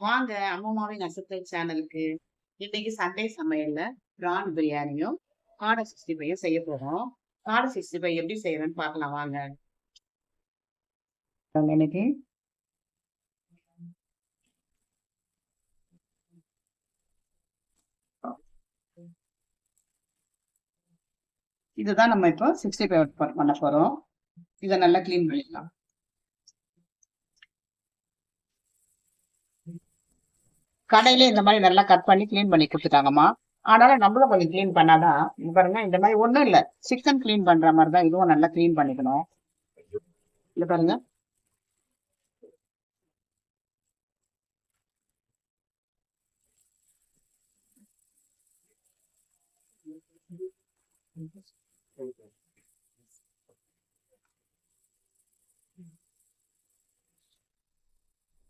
வாங்க அம்மாவின் அசத்தல் சேனலுக்கு இன்னைக்கு சண்டே சமையல்ல பிரான் பிரியாணியும் காடை சிக்ஸ்டி ஃபைவ் செய்ய போகிறோம் காடை சிக்ஸ்டி ஃபைவ் எப்படி செய்யறேன்னு பார்க்கலாம் வாங்க. எனக்கு இதுதான் நம்ம இப்போ சிக்ஸ்டி ஃபைவ் பண்ண போறோம். இதை நல்லா க்ளீன் பண்ணிக்கலாம். கடையிலே இந்த மாதிரி நல்லா கட் பண்ணி க்ளீன் பண்ணி கொடுத்துட்டாங்கம்மா. ஆனாலும் நம்மளும் கொஞ்சம் க்ளீன் பண்ணாதான் பாருங்க இந்த மாதிரி ஒன்றும் இல்லை. சிக்கன் க்ளீன் பண்ற மாதிரி தான் இதுவும் நல்லா க்ளீன் பண்ணிக்கணும். இல்லை பாருங்க.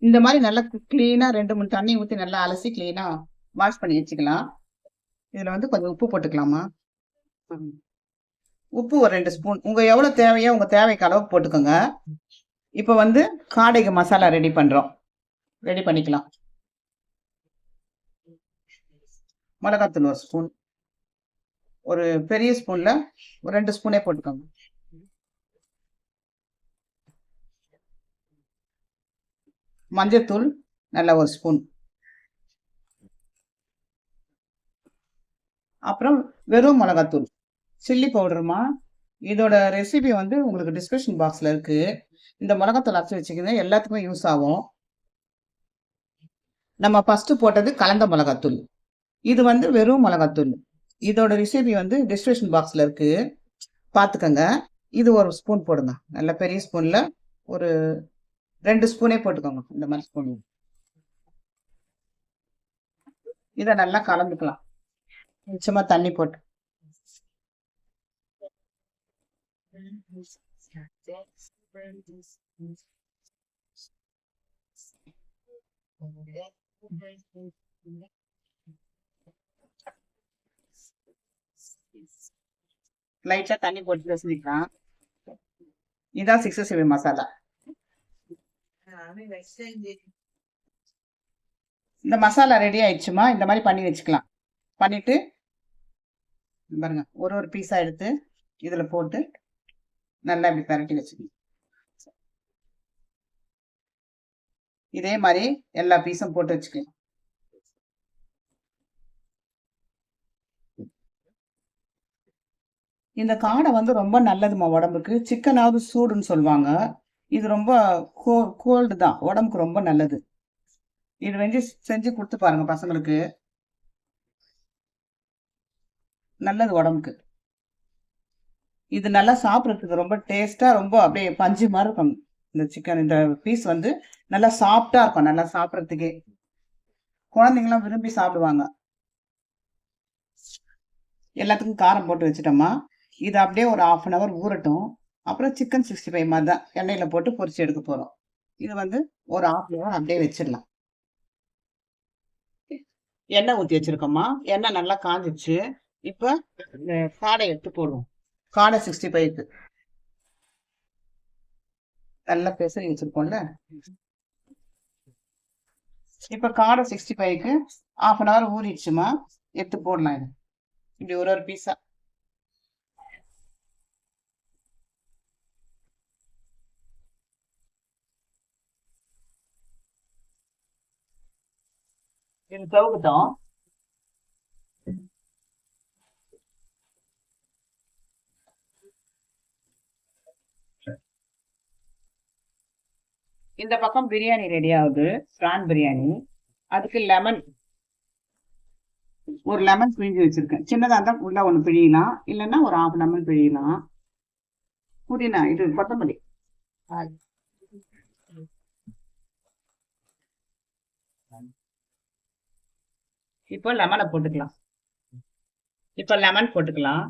இந்த மாதிரி நல்லா கிளீனாக ரெண்டு மூணு தண்ணி ஊற்றி நல்லா அலசி கிளீனாக வாஷ் பண்ணி வச்சுக்கலாம். இதில் வந்து கொஞ்சம் உப்பு போட்டுக்கலாமா? உப்பு ஒரு ரெண்டு ஸ்பூன் உங்கள் எவ்வளோ தேவையோ உங்கள் தேவைக்கு அளவுக்கு போட்டுக்கோங்க. இப்போ வந்து காடைக்கு மசாலா ரெடி பண்ணுறோம் ரெடி பண்ணிக்கலாம். மிளகாத்தூள் ஒரு ஸ்பூன் ஒரு பெரிய ஸ்பூனில் ஒரு ரெண்டு ஸ்பூனே போட்டுக்கோங்க. மஞ்சத்தூள் நல்ல ஒரு ஸ்பூன். அப்புறம் வெறும் மிளகாத்தூள். சில்லி பவுடருமா? இதோட ரெசிபி வந்து உங்களுக்கு டிஸ்கிரிப்ஷன் பாக்ஸில் இருக்குது இந்த மிளகாத்தூள் அரைச்சி வச்சுக்கிங்க எல்லாத்துக்குமே யூஸ் ஆகும். நம்ம ஃபஸ்ட்டு போட்டது கலந்த மிளகாத்தூள். இது வந்து வெறும் மிளகாத்தூள். இதோட ரெசிபி வந்து டிஸ்கிரிப்ஷன் பாக்ஸில் இருக்குது பார்த்துக்கோங்க. இது ஒரு ஸ்பூன் போடுங்க. நல்ல பெரிய ஸ்பூனில் ஒரு ரெண்டு ஸ்பூனே போட்டுக்கோங்க. இந்த மாதிரி ஸ்பூன் இதை நல்லா கலந்துக்கலாம். நிச்சயமா தண்ணி போட்டு. லைட்டா தண்ணி போட்டு பேசிக்கலாம் இதான் சிக்ஸ் சிவி மசாலா. இந்த மசாலா ரெடி ஆயிடுச்சுமா? இந்த மாதிரி பண்ணி வச்சுக்கலாம். பண்ணிட்டு பாருங்க ஒரு ஒரு பீஸா எடுத்து இதுல போட்டு நல்லா இப்படி பரட்டி வச்சுக்கணும். இதே மாதிரி எல்லா பீஸும் போட்டு வச்சுக்கலாம். இந்த காடை வந்து ரொம்ப நல்லதுமா உடம்புக்கு. சிக்கனாவது சூடுன்னு சொல்லுவாங்க. இது ரொம்ப கோ கோல்டு தான். உடம்புக்கு ரொம்ப நல்லது. இது வந்து செஞ்சு கொடுத்து பாருங்க பசங்களுக்கு. நல்லது உடம்புக்கு. இது நல்லா சாப்பிட்றதுக்கு ரொம்ப டேஸ்ட்டாக ரொம்ப அப்படியே பஞ்சு மாதிரி இருக்கும். இந்த சிக்கன் இந்த பீஸ் வந்து நல்லா சாஃப்டாக இருக்கும். நல்லா சாப்பிட்றதுக்கே. குழந்தைங்களாம் விரும்பி சாப்பிடுவாங்க. எல்லாத்துக்கும் காரம் போட்டு வச்சுட்டோமா. இது அப்படியே ஒரு ஆஃப் அன் ஹவர் ஊறட்டும். அப்புறம் சிக்கன் சிக்ஸ்டி ஃபைவ் மாதிரி தான் எண்ணெயில் போட்டு பொரிச்சு எடுக்க போகிறோம் இது வந்து ஒரு ஆஃப் ஹவர் அப்படியே வச்சிடலாம். எண்ணெய் ஊற்றி வச்சிருக்கோமா எண்ணெய் நல்லா காஞ்சிச்சு இப்போ காடை எடுத்து போடுவோம். காடை சிக்ஸ்டி ஃபைவ்க்கு நல்லா பெசரி வச்சிருக்கோம்ல. இப்போ காடை சிக்ஸ்டி ஃபைவ்க்கு ஆஃப் அன் ஹவர் ஊறிடுச்சுமா. எடுத்து போடலாம் இது. இப்படி ஒரு ஒரு பீஸா இது தவுக்குட்டோம் இந்த பக்கம் பிரியாணி ரெடி ஆகுது. பிரான் பிரியாணி அதுக்கு லெமன் ஒரு லெமன் பிழிஞ்சு வச்சிருக்கேன். சின்னதாக இருந்தால் உள்ள ஒன்று பிழியலாம். இல்லைன்னா ஒரு ஆஃப் லெமன் பிழியலாம். புதினா இது கொத்தமல்லி. இப்போ லெமனை போட்டுக்கலாம். இப்போ லெமன் போட்டுக்கலாம்.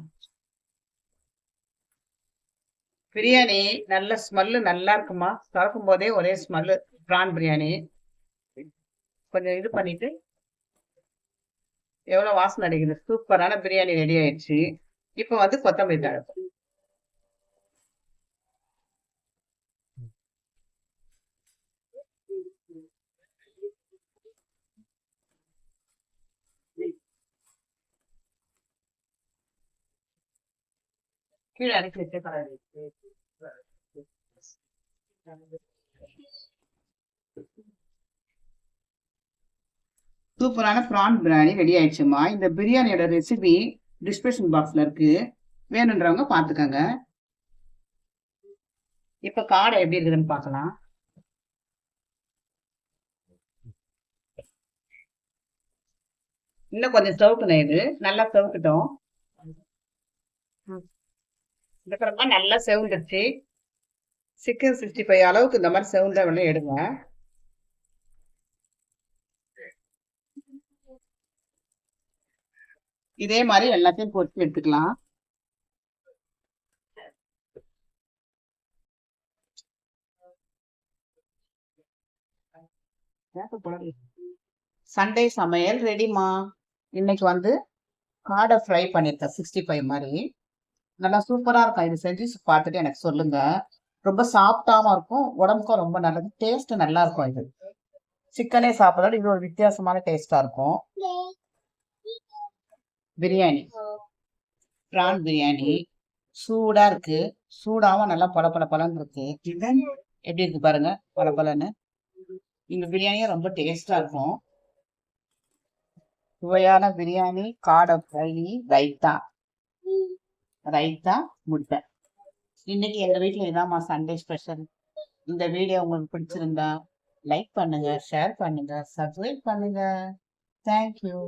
பிரியாணி நல்ல ஸ்மெல்லு நல்லா இருக்குமா? திறக்கும் போதே ஒரே ஸ்மெல்லு ப்ரான் பிரியாணி. கொஞ்சம் இது பண்ணிட்டு எவ்வளவு வாசனை அடிக்குது? சூப்பரான பிரியாணி ரெடி ஆயிடுச்சு. இப்போ வந்து கொத்தமல்லி தழை. கீழே இறக்கி பரவாயில்ல சூப்பரான ப்ரான் பிரியாணி ரெடி ஆயிடுச்சுமா. இந்த பிரியாணியோட ரெசிபி டிஸ்கிரிப்ஷன் பாக்ஸ்ல இருக்கு. வேணுன்றவங்க பார்த்துக்கோங்க. இப்ப காடை எப்படி இருக்குதுன்னு பார்க்கலாம். இன்னும் கொஞ்சம் சவுக்கணும் இது. நல்லா சவுக்கட்டும். இதுக்கப்புறமா நல்லா செவுந்துருச்சு. சிக்கன் சிக்ஸ்டி ஃபைவ் அளவுக்கு இந்த மாதிரி செவுந்த வேணும் எடுங்க. இதே மாதிரி எல்லாத்தையும் பொறுத்து எடுத்துக்கலாம். சண்டே சமையல் ரெடிமா இன்னைக்கு வந்து காடை ஃப்ரை பண்ணியிருக்கேன் சிக்ஸ்டி ஃபைவ் மாதிரி. நல்லா சூப்பராக இருக்கும். இது செஞ்சு பார்த்துட்டு எனக்கு சொல்லுங்க. ரொம்ப சாஃப்டாகவும் இருக்கும். உடம்புக்கும் ரொம்ப நல்லது. டேஸ்ட் நல்லா இருக்கும் இது. சிக்கனே சாப்பிட்றோட இது ஒரு வித்தியாசமான டேஸ்டா இருக்கும். பிரியாணி. ப்ரான் பிரியாணி. சூடா இருக்கு. சூடாவும் நல்லா பல பல பழம் இருக்கு எப்படி இருக்கு பாருங்க. பல பலன்னு இந்த பிரியாணியும் ரொம்ப டேஸ்டா இருக்கும். சுவையான பிரியாணி காடை ஃப்ரை ரைத்தா. ரைத்தா முட்டை இன்னைக்கு எங்க வீட்டுல இதாம்மா சண்டே ஸ்பெஷல் இந்த வீடியோ உங்களுக்கு பிடிச்சிருந்தா லைக் பண்ணுங்க ஷேர் பண்ணுங்க சப்ஸ்கிரைப் பண்ணுங்க. தேங்க்யூ